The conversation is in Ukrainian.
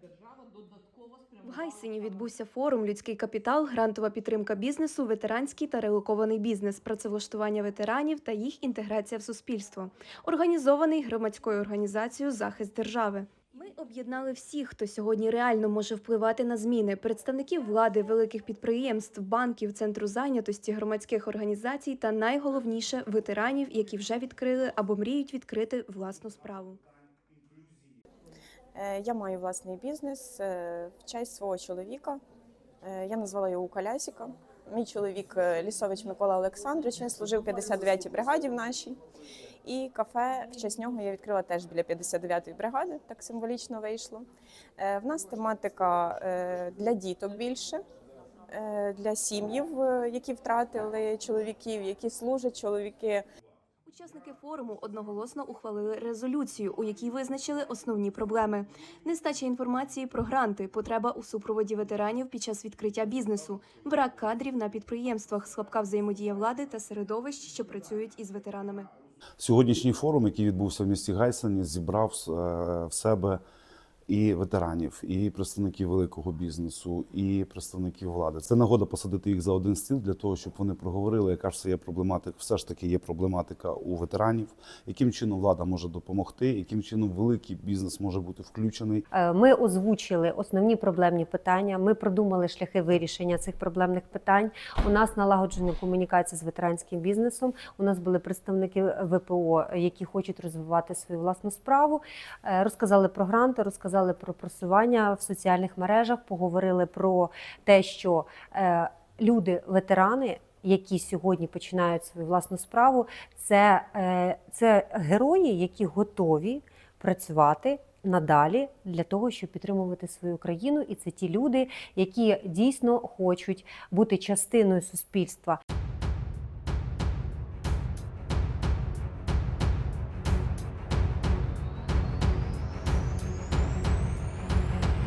держава додатково В спрямувала. Гайсині відбувся форум Людський капітал, грантова підтримка бізнесу, ветеранський та релокований бізнес, працевлаштування ветеранів та їх інтеграція в суспільство, організований громадською організацією Захист держави. Ми об'єднали всіх, хто сьогодні реально може впливати на зміни: представників влади, великих підприємств, банків, центру зайнятості, громадських організацій та найголовніше ветеранів, які вже відкрили або мріють відкрити власну справу. Е, Я маю власний бізнес е, в честь свого чоловіка. Е, Я назвала його Колясіка. Мій чоловік Лісович Микола Олександрович. Він служив в 59-й бригаді в нашій. І кафе в честь нього я відкрила теж біля 59-ї бригади, так символічно вийшло. В нас тематика для діток більше, для сім'їв, які втратили чоловіків, які служать чоловіки. Учасники форуму одноголосно ухвалили резолюцію, у якій визначили основні проблеми: нестача інформації про гранти, потреба у супроводі ветеранів під час відкриття бізнесу, брак кадрів на підприємствах, слабка взаємодія влади та середовищ, що працюють із ветеранами. Сьогоднішній форум, який відбувся в місті Гайсені, зібрав е, в себе і ветеранів, і представників великого бізнесу, і представників влади. Це нагода посадити їх за один стіл для того, щоб вони проговорили, яка ж це є проблематика. Все ж таки є проблематика у ветеранів, яким чином влада може допомогти, яким чином великий бізнес може бути включений. Е, Ми озвучили основні проблемні питання. Ми продумали шляхи вирішення цих проблемних питань. У нас налагоджена комунікація з ветеранським бізнесом. У нас були представники ВПО, які хочуть розвивати свою власну справу. Е, Розказали про гранти, розказали про просування в соціальних мережах. Поговорили про те, що е, люди, ветерани. Які сьогодні починають свою власну справу, це, е, це герої, які готові працювати надалі для того, щоб підтримувати свою країну, і це ті люди, які дійсно хочуть бути частиною суспільства.